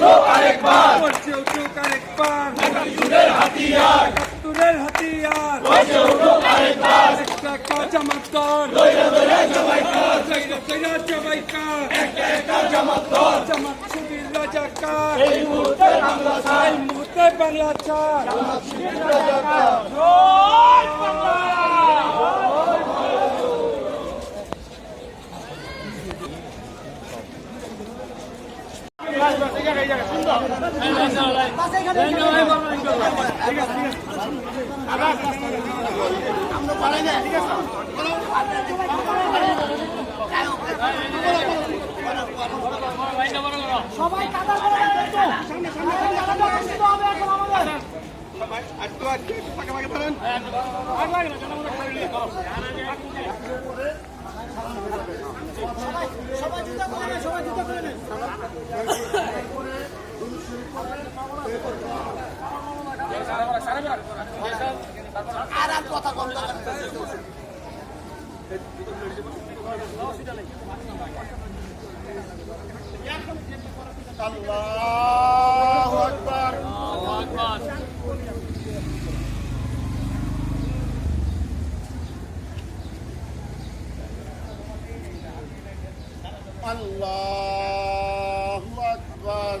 উঠুক আরেকবার গর্জে উঠুক আরেকবার একাত্তরের হাতিয়ার একাত্তরের হাতিয়ার গর্জে উঠুক আরেকবার একটা একটা জামাত কর দৈরা দৈরা জমাই কর দৈরা দৈরা একটা একটা জামাত কর জামাত শিবির রাজাকার এই মুহূর্তে বাংলা ছাড় মুহূর্তে বাংলা ছাড় সবাই কাতার করে সামনে সামনে হবে এখন আমাদের সবাই জুতা করে নেন সবাই জুতা করে নেন আর আর কথা আল্লাহু আকবার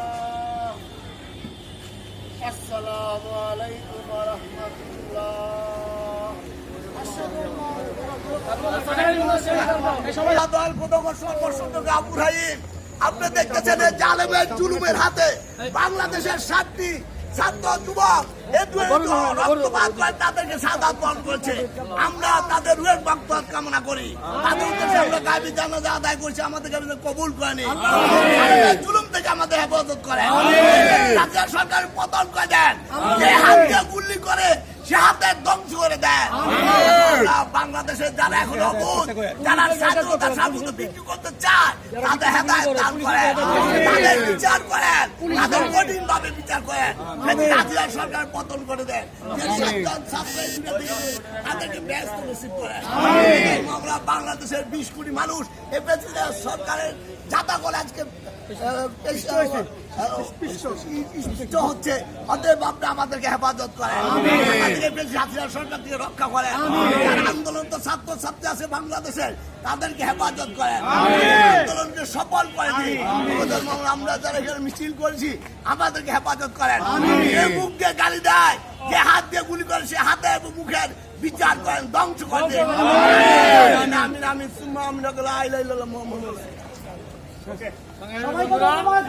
আসসালামু আলাইকুম ওয়া রাহমাতুল্লাহ দল প্রদর্শন সর্বসুন্দর আবু রাহিম আপনি দেখতেছেন জালেমের জুলুমের হাতে বাংলাদেশের সাতটি ছাত্র যুবক রক্তপাত করে তাদেরকে সাদা বরণ করেছে। আমরা তাদের রুয়ের বক্তব্য কামনা করি। তাদের উদ্দেশ্যে আমরা গাবি জানাজা আদায় করছি আমাদেরকে আপনি কবুল করেনি। জুলুম থেকে আমাদের হেফাজত করেন। রাজ্য সরকার পতন করে দেন। যে হাতকে গুলি করে সে হাতে ধ্বংস করে দেন। বাংলাদেশের যারা এখন অবুধ যারা স্বাধীনতা স্বাধীনতা বিক্রি করতে চায় তাদের হেদায় দান করে তাদের বিচার করেন। তাদের কঠিন ভাবে বিচার করেন। যদি রাজিয়া সরকার পতন করে দেন যে সাতজন ছাত্র তাদেরকে ব্যস্ত নসিব করেন আমরা বাংলাদেশের বিশ কোটি মানুষ প্রেসিডেন্ট সরকারের যাতা করে আজকে হচ্ছে। অতএব আপনি আমাদেরকে হেফাজত করেন। আমাদেরকে সরকার থেকে রক্ষা করেন। ছাত্র আছে বাংলাদেশের তাদেরকে হেফাজত করেন। আন্দোলনকে সফল করে দিন। আমরা যারা এখানে মিছিল করেছি আমাদেরকে হেফাজত করেন। মুখ দিয়ে গালি দেয় যে হাত দিয়ে গুলি করে সে হাতে এবং মুখের বিচার করেন ধ্বংস করে দিন। আমি আমি সুম্মা আমি মোহাম্মদ